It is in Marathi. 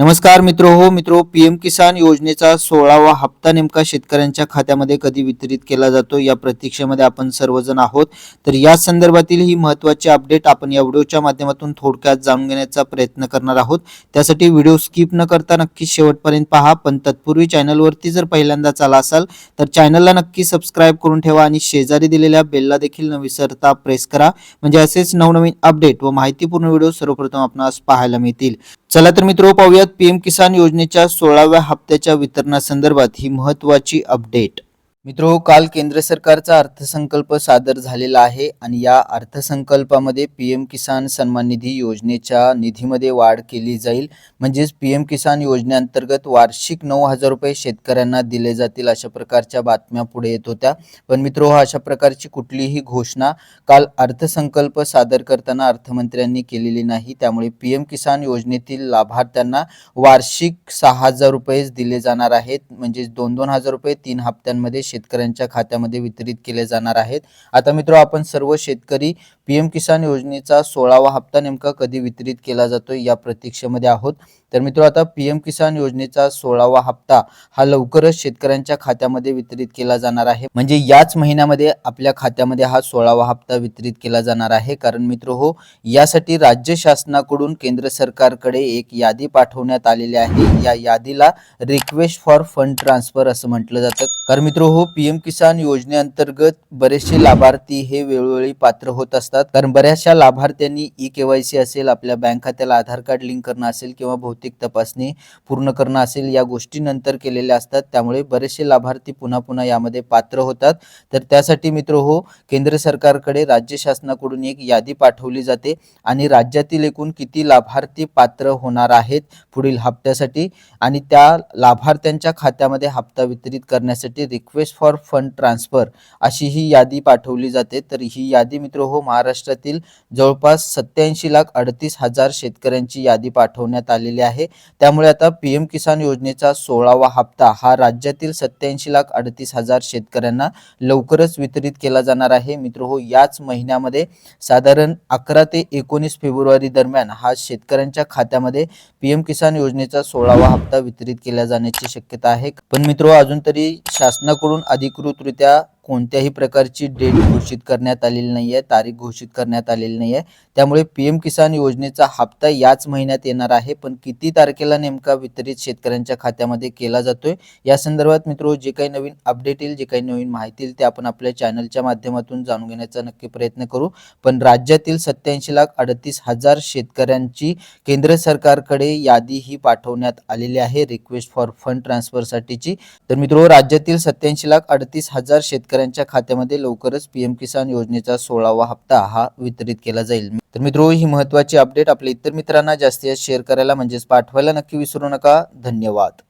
नमस्कार मित्र हो मित्रो पीएम किसान योजनेचा सोळावा हप्ता नेमका शेतकऱ्यांच्या खात्यामध्ये कधी वितरित केला जातो या प्रतीक्षेमध्ये आपण सर्वजण आहोत. तर या संदर्भातील ही महत्वाची अपडेट आपण या व्हिडिओच्या माध्यमातून थोडक्यात जाणून घेण्याचा प्रयत्न करणार आहोत. त्यासाठी व्हिडिओ स्किप न करता नक्की शेवटपर्यंत पहा पण तत्पूर्वी चॅनलवरती जर पहिल्यांदाच आला असाल तर चॅनलला नक्की सबस्क्राईब करून ठेवा आणि शेजारी दिलेल्या बेलला देखील न विसरता प्रेस करा. म्हणजे असेच नवनवीन अपडेट व माहितीपूर्ण व्हिडिओ सर्वप्रथम आपणास पाहायला मिळतील. चला तर मित्र पाहूयात पीएम किसान योजनेच्या सोळाव्या हप्त्याच्या वितरणासंदर्भात ही महत्वाची अपडेट मित्र काल केंद्र सरकारचा अर्थसंकल्प सादर झालेला आहे आणि या अर्थसंकल्पामध्ये पी एम किसान सन्मान निधी योजनेच्या निधीमध्ये वाढ केली जाईल. म्हणजेच पी एम किसान योजनेअंतर्गत वार्षिक नऊ हजार रुपये शेतकऱ्यांना दिले जातील अशा प्रकारच्या बातम्या पुढे येत होत्या. पण मित्र अशा प्रकारची कुठलीही घोषणा काल अर्थसंकल्प सादर करताना अर्थमंत्र्यांनी केलेली नाही. त्यामुळे पी एम किसान योजनेतील लाभार्थ्यांना वार्षिक सहा हजार रुपयेच दिले जाणार आहेत. म्हणजेच दोन दोन हजार रुपये तीन हप्त्यांमध्ये शेतकऱ्यांच्या खात्यामध्ये वितरित केले जाणार आहेत. आता मित्र आपण सर्व शेतकरी पीएम किसान योजनेचा सोळावा हप्ता नेमका कधी वितरित केला जातो या प्रतीक्षेमध्ये आहोत. तर मित्र आता पीएम किसान योजनेचा सोळावा हप्ता हा लवकरच शेतकऱ्यांच्या खात्यामध्ये वितरित केला जाणार आहे. म्हणजे याच महिन्यामध्ये आपल्या खात्यामध्ये हा सोळावा हप्ता वितरित केला जाणार आहे. कारण मित्र हो यासाठी राज्य शासनाकडून केंद्र सरकारकडे एक यादी पाठवण्यात आलेली आहे. या यादीला रिक्वेस्ट फॉर फंड ट्रान्सफर असं म्हटलं जातं. कारण मित्र हो पीएम किसान योजनेअंतर्गत बरेचसे लाभार्थी हे वेळोवेळी पात्र होत असतात. कारण बऱ्याचशा लाभार्थ्यांनी ई केवायसी असेल आपल्या बँक खात्याला आधार कार्ड लिंक करणं असेल किंवा भौतिक तपासणी पूर्ण करणं असेल या गोष्टी नंतर केलेल्या असतात. त्यामुळे बरेचसे लाभार्थी पुन्हा पुन्हा यामध्ये पात्र होतात. तर त्यासाठी मित्र हो केंद्र सरकारकडे राज्य शासनाकडून एक यादी पाठवली जाते आणि राज्यातील एकूण किती लाभार्थी पात्र होणार आहेत पुढील हप्त्यासाठी आणि त्या लाभार्थ्यांच्या खात्यामध्ये हप्ता वितरित करण्यासाठी रिक्वेस्ट फॉर फंड ट्रान्सफर अशी ही यादी पाठवली जाते. तर ही यादी मित्र हो महाराष्ट्र महाराष्ट्रातील जवळपास सत्याऐंशी लाख अडतीस हजार शेतकऱ्यांची यादी पाठवण्यात आलेली आहे. त्यामुळे आता पीएम किसान योजनेचा सोळावा हप्ता हा राज्यातील सत्याऐंशी लाख अडतीस हजार शेतकऱ्यांना लवकरच वितरित केला जाणार आहे. मित्र हो याच महिन्यामध्ये साधारण अकरा ते एकोणीस फेब्रुवारी दरम्यान हा शेतकऱ्यांच्या खात्यामध्ये पीएम किसान योजनेचा सोळावा हप्ता वितरित केला जाण्याची शक्यता आहे. पण मित्र हो, अजून तरी शासनाकडून अधिकृतरित्या कोणत्याही प्रकारची डेट घोषित करण्यात आलेली नाही आहे तारीख घोषित करण्यात आलेली नाही आहे त्यामुळे पी एम किसान योजनेचा हप्ता याच महिन्यात येणार आहे पण किती तारखेला नेमका वितरित शेतकऱ्यांच्या खात्यामध्ये केला जातोय? या संदर्भात मित्र जे काही नवीन अपडेट येईल जे काही नवीन माहिती येईल ते आपण आपल्या चॅनलच्या माध्यमातून जाणून घेण्याचा नक्की प्रयत्न करू. पण राज्यातील सत्याऐंशी लाख अडतीस हजार शेतकऱ्यांची केंद्र सरकारकडे यादी ही पाठवण्यात आलेली आहे रिक्वेस्ट फॉर फंड ट्रान्सफरसाठीची. तर मित्र राज्यातील सत्याऐंशी लाख अडतीस हजार शेतकऱ्यांच्या खात्यामध्ये लवकरच पीएम किसान योजनेचा सोळावा हप्ता हा वितरित केला जाईल. तर मित्र ही महत्वाची अपडेट आपल्या इतर मित्रांना जास्तीत जास्त शेअर करायला म्हणजेच पाठवायला नक्की विसरू नका. धन्यवाद.